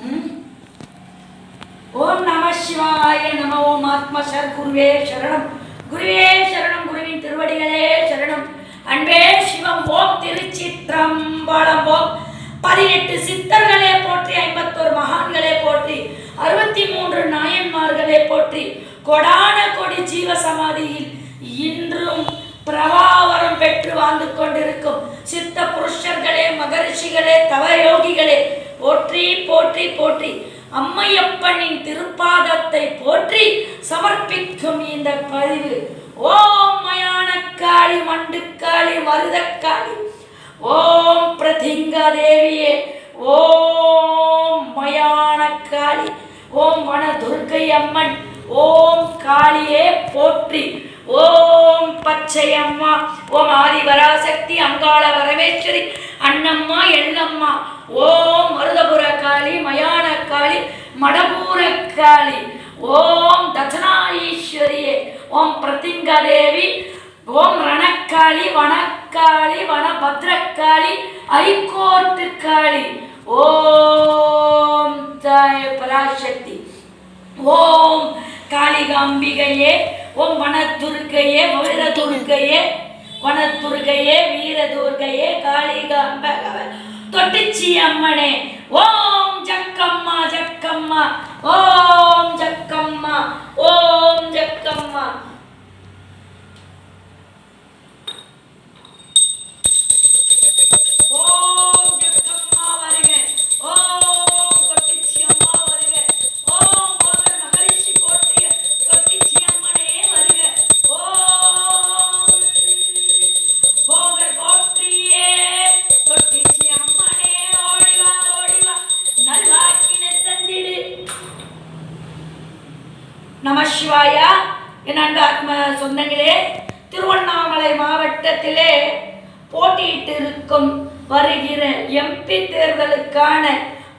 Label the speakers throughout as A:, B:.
A: ம்? ஓம் நம சிவாய நம ஓம் ஆத்மசர் குருவே சரணம். குருவே சரணம் குருவின் திருவடிகளே சரணம். அன்பே சிவம் ஓம் திருச்சிற்றம்பலம். ஓம் பதினெட்டு சித்தர்களே போற்றி ஐம்பத்தோரு மகான்களே போற்றி அறுபத்தி மூன்று நாயன்மார்களே போற்றி கொடான கொடி ஜீவ சமாதியில் இன்றும் பிரபாவரம் பெற்று அம்மையப்பனின் திருப்பாதத்தை போற்றி சமர்ப்பிக்கும் இந்த பதிவு. ஓம் மயானக்காளி மண்டுக்காளி மருதக்காளி. ஓம் பிரதிங்கா தேவியே ஓம் மயானக்காளி. ஓம் வன துர்க்கை அம்மன் ஓம் காளியே போற்றி. ஓம் பச்சை அம்மா ஓம் ஆதிவராசக்தி அங்காள வரவேஸ்வரி அண்ணம்மா எள்ளம்மா. ஓம் மருதபுர காளி மயான காளி மடபூர காளி ஓம் தட்சணாஈஸ்வரியே ஓம் பிரதிங்கா தேவி ஓம் ரணக்காளி வனக்காளி வனபத்ரக்காளி ஐகோர்ட்டுக்காளி ஓம் தாய பராசக்தி. ஓம் காளிகாம்பிகையே ஓம் வனதுர்க்கையே வீரதுர்க்கையே வீர துர்க்கையே காளிகாம்ப தொட்டுச்சி அம்மனே ஓம் ஜக்கம்மா ஜக்கம்மா ஓம் ஜக்கம்மா ஓம் ஜக்கம்மா. சிவாயா என் அன்பு ஆத்ம சொந்தங்களே திருவண்ணாமலை மாவட்டத்திலே போட்டியிட்டு இருக்கும் வருகிற எம்பி தேர்தலுக்கான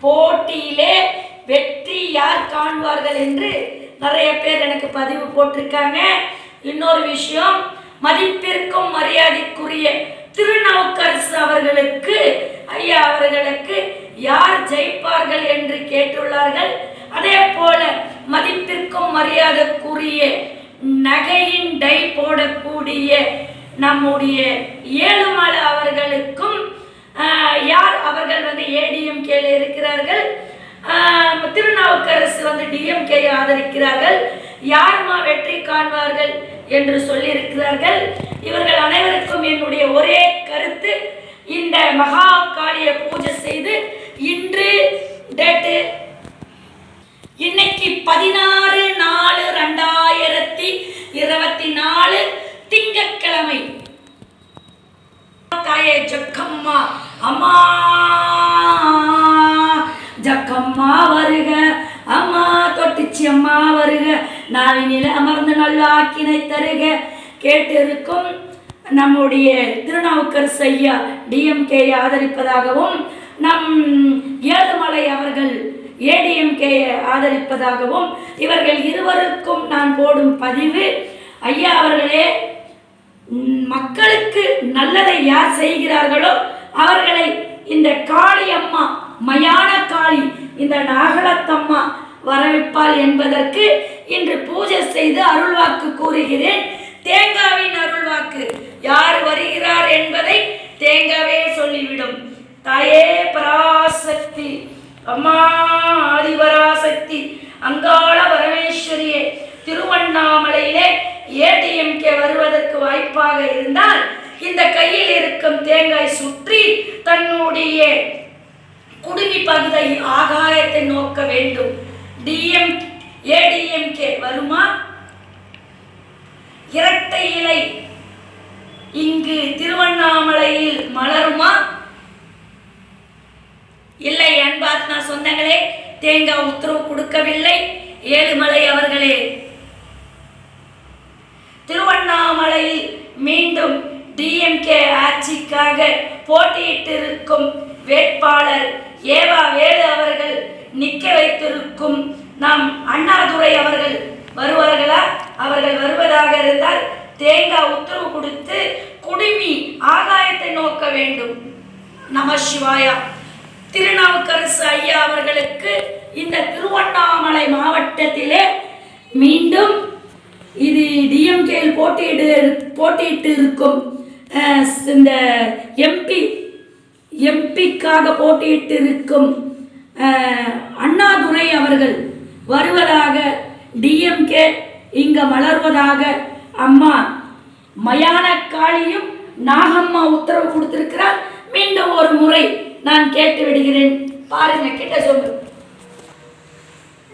A: போட்டியிலே வெற்றி யார் காண்பார்கள் என்று நிறைய பேர் எனக்கு பதிவு போட்டிருக்காங்க. இன்னொரு விஷயம் மதிப்பிற்கும் மரியாதைக்குரிய திருநாவுக்கரசு அவர்களுக்கு ஐயா அவர்களுக்கு யார் ஜெயிப்பார்கள் என்று கேட்டுள்ளார்கள். அதே போல மதிப்பிற்கும் மரியாதைக்குரிய நகையின் டை போடக்கூடிய நம்முடைய ஏழுமலை அவர்களுக்கும் யார் அவர்கள் வந்து ஏடிஎம்கேல இருக்கிறார்கள்? திருநாவுக்கரசு வந்து டிஎம்கே ஆதரிக்கிறார்கள். யாருமா வெற்றி காண்பார்கள் என்று சொல்லியிருக்கிறார்கள். இவர்கள் அனைவருக்கும் என்னுடைய ஒரே கருத்து இந்த மகா காளிய பூஜை செய்து இன்று டேட்டு இன்னைக்கு அம்மா அம்மா ஜக்கம்மா வருக அம்மா தொட்டிச்சி அம்மா வருக நாளினில அமர்ந்து நல்லாக்கினை தருக கேட்டிருக்கும் நம்முடைய திருநாவுக்கரசு ஐயா டிஎம்கே ஆதரிப்பதாகவும் நம் ஏழுமலை அவர்கள் ஏடிஎம்கே ஆதரிப்பதாகவும் இவர்கள் இருவருக்கும் நான் போடும் பதிவு ஐயா அவர்களே மக்களுக்கு நல்லதை யார் செய்கிறார்களோ அவர்களை இந்த காளி அம்மா மயான காளி இந்த நாகலத்தம்மா வரவிப்பாள் என்பதற்கு இன்று பூஜை செய்து அருள்வாக்கு கூறுகிறேன். தேங்காவின் அருள்வாக்கு யார் வருகிறார் என்பதை தேங்காவே சொல்லிவிடும். தாயே பராசக்தி அம்மா ஆதிபராசக்தி அங்காள பரமேஸ்வரியே திருவண்ணாமலையிலே ஏடிஎம்கே வருவதற்கு வாய்ப்பாக இருந்தால் இந்த கையில் இருக்கும் தேங்காய் சுற்றி தன்னுடைய குடுமி பகுதை ஆகாயத்தை நோக்க வேண்டும். டிஎம் ஏடிஎம்கே வருமா? இரட்டை இலை இங்கு திருவண்ணாமலையில் மலருமா? இல்லை அன்பாத்மா சொந்தங்களே தேங்காய் உத்தரவு கொடுக்கவில்லை. ஏழுமலை அவர்களே திருவண்ணாமலையில் மீண்டும் டிஎம்கே ஆட்சிக்காக போட்டியிட்டிருக்கும் வேட்பாளர் ஏவா வேலு அவர்கள் நிற்க வைத்திருக்கும் நம் அண்ணாதுரை அவர்கள் வருவார்களா? அவர்கள் வருவதாக இருந்தால் தேங்காய் உத்தரவு கொடுத்து குடுமி ஆகாயத்தை நோக்க வேண்டும். நம சிவாயா. திருநாவுக்கரசு ஐயா அவர்களுக்கு இந்த திருவண்ணாமலை மாவட்டத்திலே மீண்டும் இது டிஎம்கேயில் போட்டியிடு போட்டியிட்டு இருக்கும் இந்த எம்பி எம்பிக்காக போட்டியிட்டிருக்கும் அண்ணாதுரை அவர்கள் வருவதாக டிஎம்கே இங்க மலர்வதாக அம்மா மயான காளியும் நாகம்மா உத்தரவு கொடுத்திருக்கிறார். மீண்டும் ஒரு முறை நான் கேட்டு விடுகிறேன். பாருங்க கிட்ட சொல்லு.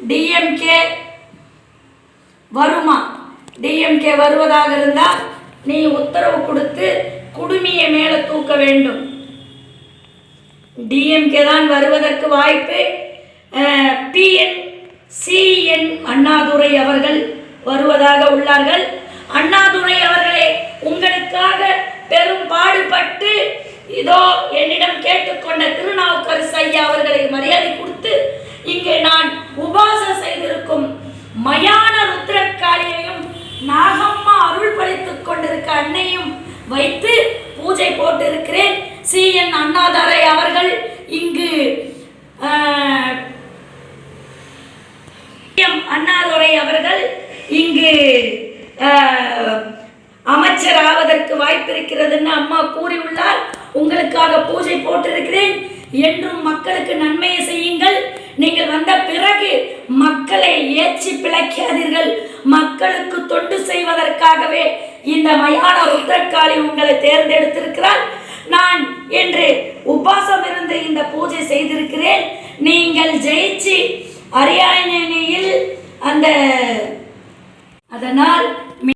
A: டிஎம்கே வருமா? டிஎம்கே வருவதாக இருந்தால் நீ உத்தரவு கொடுத்து குடுமியை மேலே தூக்க வேண்டும். டிஎம்கே தான் வருவதற்கு வாய்ப்பு. பிஎன் சிஎன் அண்ணாதுரை அவர்கள் வருவதாக உள்ளார்கள். அண்ணாதுரை அவர்களே உங்களுக்காக பெரும் பாடுபட்டு இதோ என்னிடம் கேட்டுக்கொண்ட திருநாவுக்கரசு ஐயா அவர்களை மரியாதை கொடுத்து இங்கே நான் உபாசம் செய்திருக்கும் மயான ருத்ரக்காளியையும் நாகம்மா அருள் பளித்துக் தன்னையும் வைத்து பூஜை போட்டிருக்கிறேன். சி. என். அண்ணாதாரை அவர்கள் இங்கு எம். அண்ணாதுரை அவர்கள் இங்கு அமைச்சர் ஆவதற்கு வாய்ப்பு இருக்கிறதுன்னு அம்மா கூறியுள்ளார். உங்களுக்காக பூஜை போட்டிருக்கிறேன். என்றும் மக்களுக்கு நன்மையை செய்யுங்கள். நீங்கள் வந்த பிறகு மக்களை ஏச்சி பிழைக்காதீர்கள். மக்களுக்கு தொண்டு செய்வதற்காகவே இந்த மயான ருத்ரக்காளி உங்களை தேர்ந்தெடுத்திருக்கிறார். நான் என்று உபாசம் இருந்து இந்த பூஜை செய்திருக்கிறேன். நீங்கள் ஜெயிச்சு அரியணையில் அந்த அதனால்